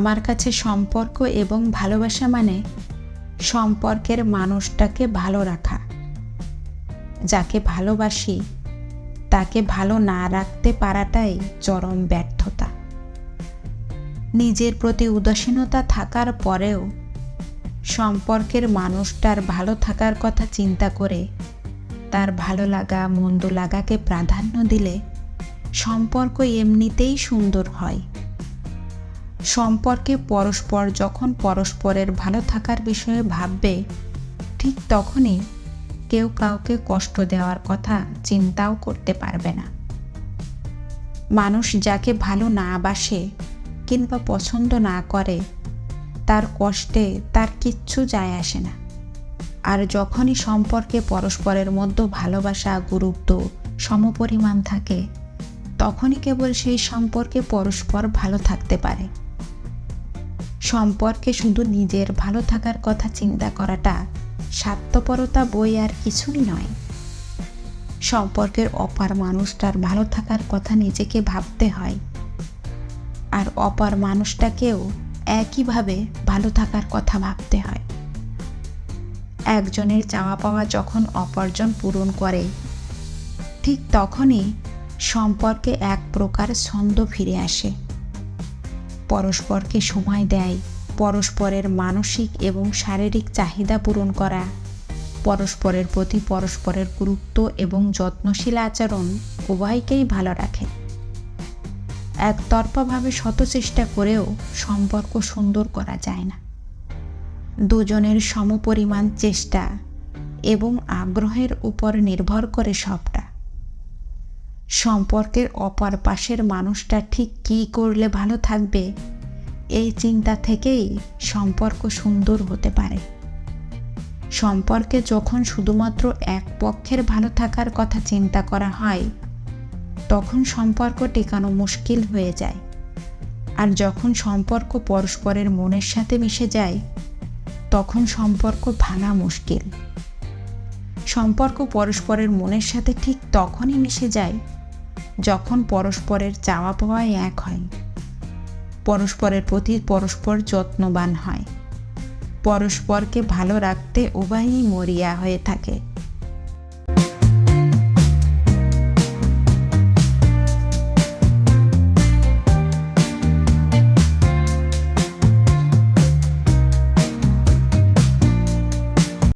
আমার কাছে সম্পর্ক এবং ভালোবাসা মানে সম্পর্কের মানুষটাকে ভালো রাখা। যাকে ভালোবাসি, তাকে ভালো না রাখতে পারাটাই চরম ব্যর্থতা। নিজের প্রতি উদাসীনতা থাকার পরেও সম্পর্কের মানুষটার ভালো থাকার কথা চিন্তা করে তার ভালো লাগা, মন্দ লাগাকে প্রাধান্য দিলে সম্পর্ক এমনিতেই সুন্দর হয়। সম্পর্কে পরস্পর যখন পরস্পরের ভালো থাকার বিষয়ে ভাববে, ঠিক তখনই কেউ কাউকে কষ্ট দেওয়ার কথা চিন্তাও করতে পারবে না। মানুষ যাকে ভালো না বাসে কিংবা পছন্দ না করে, তার কষ্টে তার কিচ্ছু যায় আসে না। আর যখনই সম্পর্কে পরস্পরের মধ্যে ভালোবাসা, গুরুত্ব, সমপরিমাণ থাকে, তখনই কেবল সেই সম্পর্কে পরস্পর ভালো থাকতে পারে। সম্পর্কে শুধু নিজের ভালো থাকার কথা চিন্তা করাটা স্বার্থপরতা বই আর কিছুই নয়। সম্পর্কের অপার মানুষটার ভালো থাকার কথা নিজেকে ভাবতে হয়। আর অপার মানুষটাকেও একইভাবে ভালো থাকার কথা ভাবতে হয়। একজনের চাওয়া পাওয়া যখন অপরজন পূরণ করে, ঠিক তখনই সম্পর্কে এক প্রকার ছন্দ ফিরে আসে। পরস্পরকে সময় দেয়, পরস্পরের মানসিক এবং শারীরিক চাহিদা পূরণ করা। পরস্পরের প্রতি পরস্পরের গুরুত্ব এবং যত্নশীল আচরণ উভয়কেই ভালো রাখে। একতরফাভাবে শত চেষ্টা করেও সম্পর্ক সুন্দর করা যায় না। দুজনের সমপরিমাণ চেষ্টা এবং আগ্রহের উপর নির্ভর করে সবটা সম্পর্কের অপর পাশের মানুষটা ঠিক কী করলে ভালো থাকবে? এই চিন্তা থেকেই সম্পর্ক সুন্দর হতে পারে। সম্পর্কে যখন শুধুমাত্র এক পক্ষের ভালো থাকার কথা চিন্তা করা হয়, তখন সম্পর্ক টেকানো মুশকিল হয়ে যায়। আর যখন সম্পর্ক পরস্পরের মনের সাথে মিশে যায়, তখন সম্পর্ক ভাঙা মুশকিল। সম্পর্ক পরস্পরের মনের সাথে ঠিক তখনই মিশে যায় যখন পরস্পরের চাওয়া পাওয়ায় এক হয়, পরস্পরের প্রতি পরস্পর যত্নবান হয়। পরস্পরকে ভালো রাখতে উভয়ই মরিয়া হয়ে থাকে।